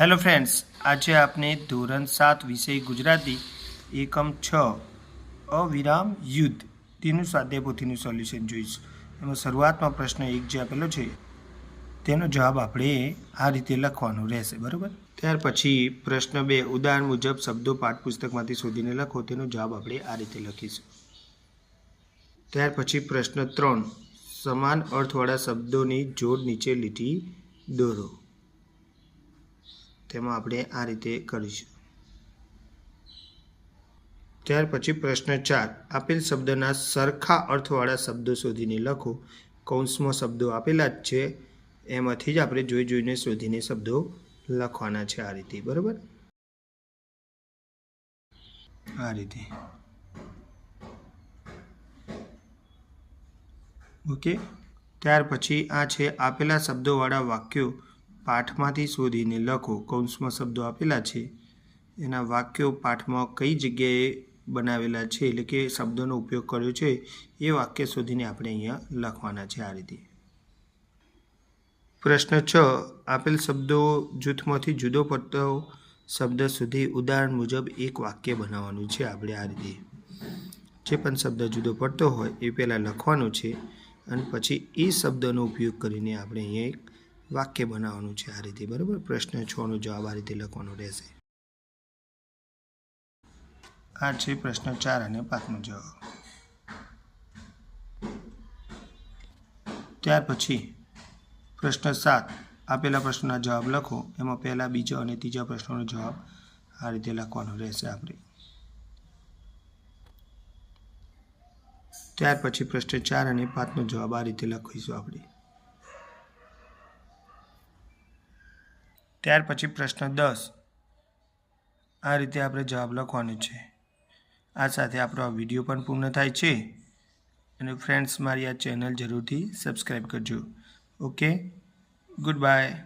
Hello friends, આજે આપણે ધોરણ સાત વિષય ગુજરાતી, એકમ છ, અવિરામ યુદ્ધ, તેનું સ્વાધ્યાય પોથીનું સોલ્યુશન જોઈશું. એમાં શરૂઆતમાં પ્રશ્ન એક જે આપેલો છે, તેનો જવાબ આપણે આ રીતે લખવાનો રહેશે, બરાબર? ત્યાર પછી પ્રશ્ન બે, ઉદાહરણ મુજબ શબ્દો પાઠ્યપુસ્તકમાંથી શોધીને લખો, તેનો જવાબ આપણે આ રીતે લખીશું. ત્યાર પછી પ્રશ્ન ત્રણ, સમાન અર્થવાળા શબ્દોની જોડ નીચે લીટી દોરો. તેમાં આપણે આ રીતે કરીશું. ત્યાર પછી પ્રશ્ન ચાર. આપેલ શબ્દના સરખા અર્થવાળા શબ્દો શોધીને લખો. કૌંસમાં શબ્દો આપેલા જ છે. એમાંથી જ આપણે જોઈ જોઈને શોધીને શબ્દો લખવાના છે આ રીતે. બરાબર? આ રીતે. ઓકે? ત્યાર પછી આ છે આપેલા શબ્દોવાળા વાક્યો. પાઠમાંથી શોધીને લખો, કૌંસમાં શબ્દો આપેલા છે. એના વાક્યો પાઠમાં કઈ જગ્યાએ બનાવેલા છે, એટલે કે શબ્દોનો ઉપયોગ કર્યો છે, એ વાક્ય શોધીને આપણે અહીંયા લખવાના છે આ રીતે. પ્રશ્ન છ, આપેલ શબ્દો જૂથમાંથી જુદો પડતો શબ્દ સુધી ઉદાહરણ મુજબ એક વાક્ય બનાવવાનું છે આપણે આ રીતે. જે પણ શબ્દ જુદો પડતો હોય એ પહેલાં લખવાનું છે અને પછી એ શબ્દનો ઉપયોગ કરીને આપણે અહીંયા એક વાક્ય બનાવવાનું છે આ રીતે, બરાબર? પ્રશ્ન છનો જવાબ આ રીતે લખવાનો રહેશે. આ છે પ્રશ્ન ચાર અને પાંચનો જવાબ. ત્યાર પછી પ્રશ્ન સાત, આપેલા પ્રશ્નના જવાબ લખો, એમાં પહેલાં, બીજા અને ત્રીજા પ્રશ્નોનો જવાબ આ રીતે લખવાનો રહેશે આપણે. ત્યાર પછી પ્રશ્ન ચાર અને પાંચનો જવાબ આ રીતે લખીશું આપણે. ત્યાર પછી પ્રશ્ન દસ. આ રીતે આપણે જવાબ લખવાનો છે. આ સાથે આપણો આ વીડિયો પણ પૂર્ણ થાય છે. અને ફ્રેન્ડ્સ મારી આ ચેનલ જરૂરથી સબસ્ક્રાઈબ કરજો. Okay good bye